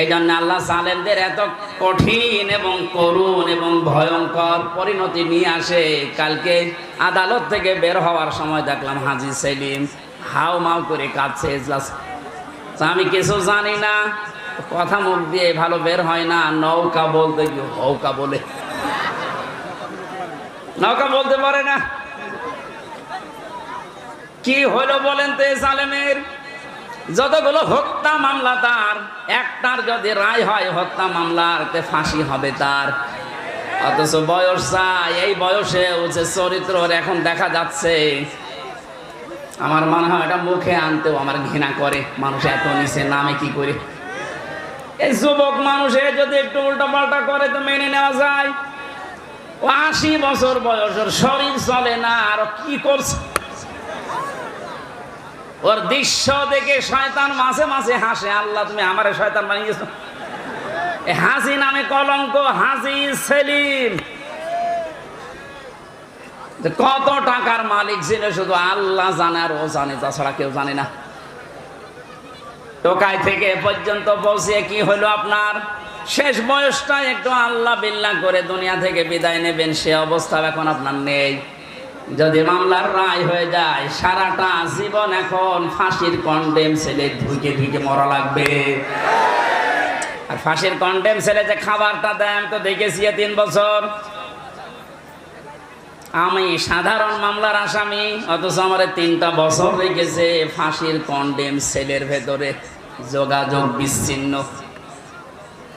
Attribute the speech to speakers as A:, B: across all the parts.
A: এই জন্য আল্লাহ সালেমদের এত কঠিন এবং করুণ এবং ভয়ঙ্কর পরিণতি নিয়ে আসে। কালকে আদালত থেকে বের হওয়ার সময় দেখলাম হাজি সেলিম হাও মাও করে কাঁদছে আমি কিছু জানি না, কথা মুখ দিয়ে ভালো বের হয় না, নৌকা বলতে গিয়ে হৌকা বলে। নৌকা বলতে পারে না। কি হলো বলেন তো সালেমের যতগুলো হত্যা মামলা তার, একটার যদি রায় হয় হত্যা মামলার, তে ফাঁসি হবে তার। অথচ বয়স চাই, এই বয়সে যে চরিত্র এখন দেখা যাচ্ছে, আমার মনে হয় এটা মুখে আনতেও আমার ঘৃণা করে। মানুষ এত নিচে নামে কি করে? এই যুবক মানুষে যদি একটু উল্টা পাল্টা করে তো মেনে নেওয়া যায়। আশি বছর বয়সের, শরীর চলে না, আর কি করছে? ওর দৃশ্য দেখে শয়তান মাঝে মাঝে হাসে, আল্লাহ, তুমি আমারে শয়তান বানিয়েছো। হাসি নামে কলঙ্ক, হাসি সেলিম। কত টাকার মালিক ছিল শুধু আল্লাহ জানে আর ও জানে, তাছাড়া কেউ জানে না। টোকাই থেকে পর্যন্ত পৌঁছে কি হলো আপনার? শেষ বয়সটা একটু আল্লাহ বিল্লাহ করে দুনিয়া থেকে বিদায় নেবেন, সে অবস্থা এখন আপনার নেই। যদি মামলার রায় হয়ে যায়, সারাটা জীবন এখন ফাঁসির কন্ডেম ছেলে ধুইকে ধুইকে মরা লাগবে। আর ফাঁসির কন্ডেম ছেলে যে খাবারটা আমি তো দেখেছি তিন বছর। আমি সাধারণ মামলার আসামি, অথচ আমার তিনটা বছর রেখেছে ফাঁসির কন্ডেম সেলের ভেতরে যোগাযোগ বিচ্ছিন্ন।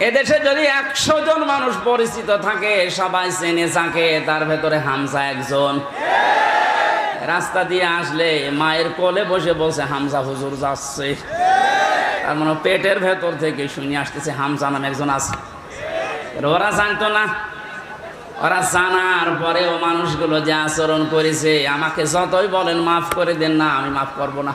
A: এদেশে যদি একশো জন মানুষ পরিচিত থাকে, সবাই চেনে থাকে, তার ভেতরে হামসা একজন। রাস্তা দিয়ে আসলে মায়ের কোলে বসে বসে হামসা হুজুর যাচ্ছে। তার মানে পেটের ভেতর থেকে শুনে আসতেছে হামসা নাম একজন আছে। ওরা জানতো না। ওরা জানার পরেও মানুষগুলো যে আচরণ করেছে, আমাকে যতই বলেন, মাফ করে দেন না, আমি মাফ করব না।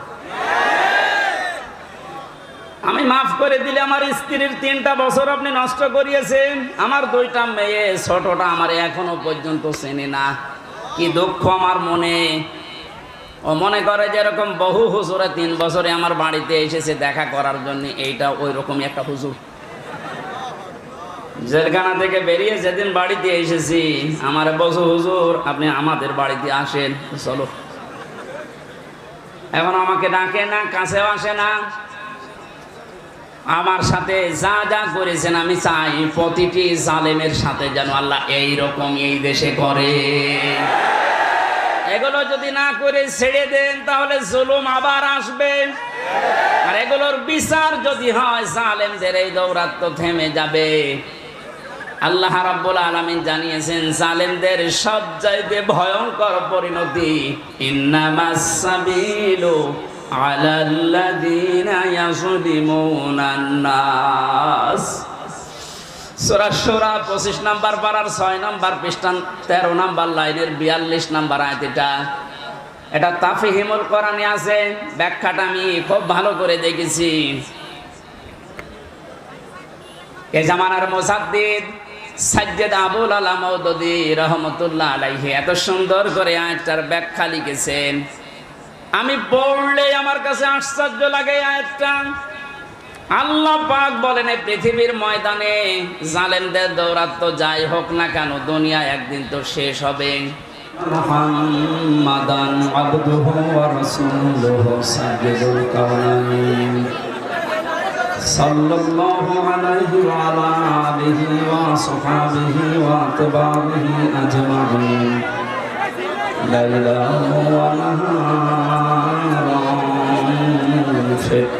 A: আমি মাফ করে দিলে আমার স্ত্রীর তিনটা বছর আপনি নষ্ট করিয়েছেন। আমার দুইটা মেয়ে, ছোটটা আমার এখনও পর্যন্ত চেনে না। কি দুঃখ আমার মনে। ও মনে করে যে এরকম বহু হুজুরে তিন বছরে আমার বাড়িতে এসেছে দেখা করার জন্য, এইটা ওই রকমই একটা হুজুর। জেলখানা থেকে বেরিয়ে যেদিন বাড়িতে এসেছি, আমার বসু হুজুর, আপনি আমাদের বাড়িতে আসেন, চলো। এখন আমাকে ডাকে না, কাছেও আসে না। আমার সাথে যা যা করেছেন, আমি চাই প্রতিটি জালেমের সাথে যেন আল্লাহ এই রকম এই দেশে করে। এগুলো যদি না করে ছেড়ে দেন, তাহলে জুলুম আবার আসবে। আর এগুলোর বিচার যদি হয়, জালেমদের এই দৌরাত্ম থেমে যাবে। আল্লাহ রাব্বুল আলামিন জানিয়েছেন, জালেমদের সবচাইতে ভয়ঙ্কর পরিণতি, ইন্নামাস সাবিলু আলাল্লাযীনা ইয়াযলিমুনান নাস। সূরা সূরা 25 নাম্বার পারার 6 নাম্বার পৃষ্ঠান 13 নাম্বার লাইনের 42 নাম্বার আয়াত এটা তাফহিমুল কোরআনে আছে, ব্যাখ্যাটা আমি খুব ভালো করে দেখেছি। এ জামানার মুসাদ্দিদ সাজ্জাদ আবুল আলা মৌদুদি রহমতুল্লাহ আলাইহি এত সুন্দর করে আয়াতটার ব্যাখ্যা লিখেছেন। আমি পড়লে আমার কাছে আশ্চর্য লাগে এই আয়াতটা আল্লাহ পাক বলেন এই পৃথিবীর ময়দানে জালেমদের দৌরাত্ম যাই হোক না কেন দুনিয়া একদিন তো শেষ হবে মুহাম্মাদান আবদুহু ওয়া রাসূলুহু সাইয়্যিদুল কাওনাইন সাল্লাল্লাহু আলাইহি ওয়া আলা আলিহি ওয়া সাহবিহি ওয়া আতবাবিহি আজমাইন ليلا ونهارا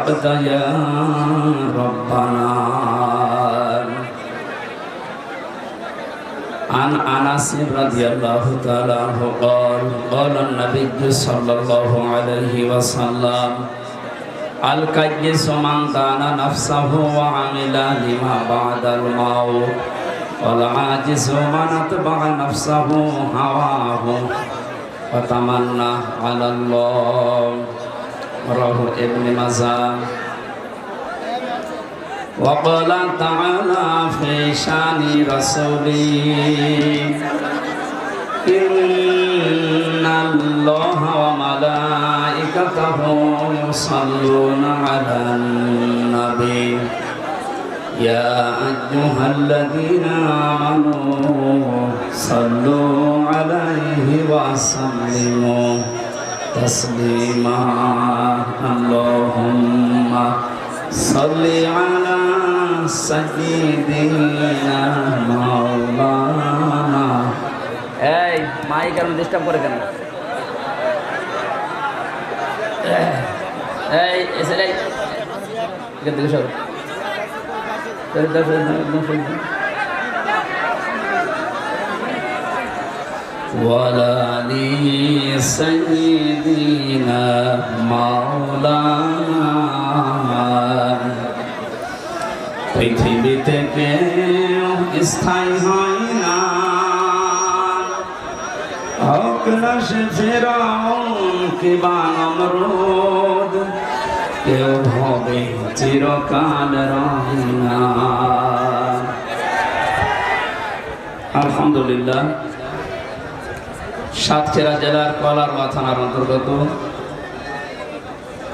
A: صدقت يا ربنا عن انس رضي الله تعالى عنه قال قال النبي صلى الله عليه وسلم الكيس من دان نفسه وعمل لما بعد الموت والعاجز من اتبع نفسه هواه وتمنى على الله رواه ابن ماجه وقال تعالى في شأن رسوله إن الله وملائكته يصلون على النبي. يا أيها الذين آمنوا صلوا عليه وسلموا. تسليما اللهم صل على سيدنا مولانا এই মাই কেন ডিস্টার্ব করে কেন এই এসে যাই এখান থেকে সব ولا لي سيدنا مولانا পৃথিবীতে কেউ স্থায়ী হয় না অক্লাসে ফেরাও কিবা নমরুদ কেউ হবে চিরকাল রহিনা আলহামদুলিল্লাহ সাতক্ষীরা জেলার কলারমা থানার অন্তর্গত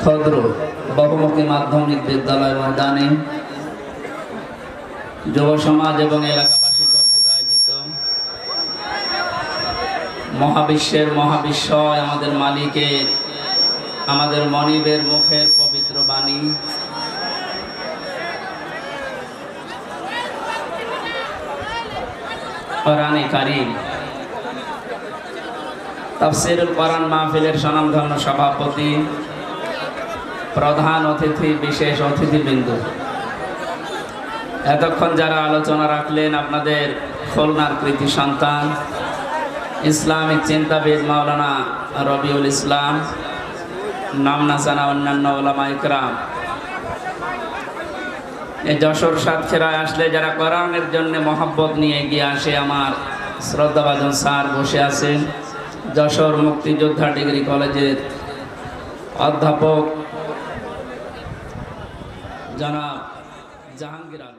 A: ক্ষদ্র বহুমুখী মাধ্যমিক বিদ্যালয় ময়দানে যুব সমাজ এবং এলাকাবাসী কর্তৃক আয়োজিত মহাবিশ্বের মহাবিশ্বয়, আমাদের মালিকের, আমাদের মনিবের মুখের পবিত্র বাণী। কোরআনে কারিম তাফসিরুল কোরআন মাহফিলের স্বনামধন্য সভাপতি, প্রধান অতিথি, বিশেষ অতিথিবৃন্দ। এতক্ষণ যারা আলোচনা রাখলেন আপনাদের খুলনার কৃতি সন্তান, ইসলামিক চিন্তাবিদ মাওলানা রবিউল ইসলাম, নাম জানা অন্যান্য ওলামা ইকরাম এই যশোর সাতক্ষীরায় আসলে যারা কোরআনের জন্য মহাব্বত নিয়ে এগিয়ে আসে, আমার শ্রদ্ধাভাজন স্যার বসে আছেন। যশোর মুক্তিযোদ্ধা ডিগ্রি কলেজের অধ্যাপক জনাব জাহাঙ্গীর আলম।